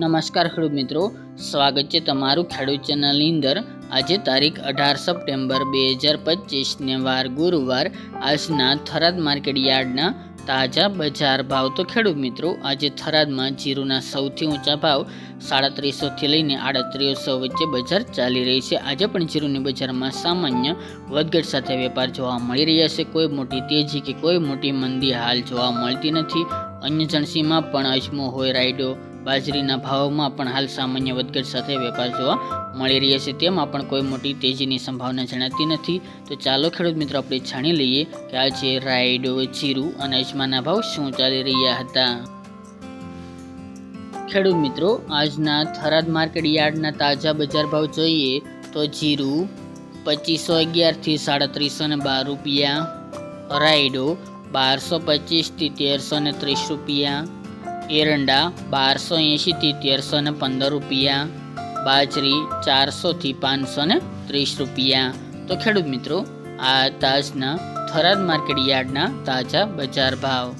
નમસ્કાર ખેડૂત મિત્રો. સ્વાગત છે તમારું ખેડૂત ચેનલની અંદર. આજે તારીખ અઢાર સપ્ટેમ્બર બે હજાર પચીસને વાર ગુરુવાર. આજના થરાદ માર્કેટ યાર્ડના તાજા બજાર ભાવ. તો ખેડૂત મિત્રો, આજે થરાદમાં જીરુના સૌથી ઊંચા ભાવ સાડત્રીસોથી લઈને આડત્રીસો વચ્ચે બજાર ચાલી રહી છે. આજે પણ જીરુની બજારમાં સામાન્ય વધઘટ સાથે વેપાર જોવા મળી રહ્યા છે. કોઈ મોટી તેજી કે કોઈ મોટી મંદી હાલ જોવા મળતી નથી. અન્ય જણસીમાં પણ અજમો હોય, રાયડો, બાજરીના ભાવમાં પણ હાલ સામાન્ય વધઘટ સાથે વેપાર જોવા મળી રહ્યા છે. તેમાં પણ કોઈ મોટી તેજીની સંભાવના જણાતી નથી. તો ચાલો ખેડૂત મિત્રો, આપણે જાણી લઈએ કે આજે રાયડો, જીરું અને અજમાના ભાવ શું ચાલી રહ્યા હતા. ખેડૂત મિત્રો, આજના થરાદ માર્કેટ યાર્ડના તાજા બજાર ભાવ જોઈએ તો જીરું પચીસો અગિયારથી સાડત્રીસો ને બાર રૂપિયા, રાયડો બારસો પચીસથી તેરસો ને ત્રીસ રૂપિયા. એરંડા બારસો એંશીથી તેરસો ને પંદર રૂપિયા. બાજરી ચારસોથી પાંચસો ને ત્રીસ રૂપિયા. તો ખેડૂત મિત્રો, આ તાજના થરાદ માર્કેટ યાર્ડના તાજા બજાર ભાવ.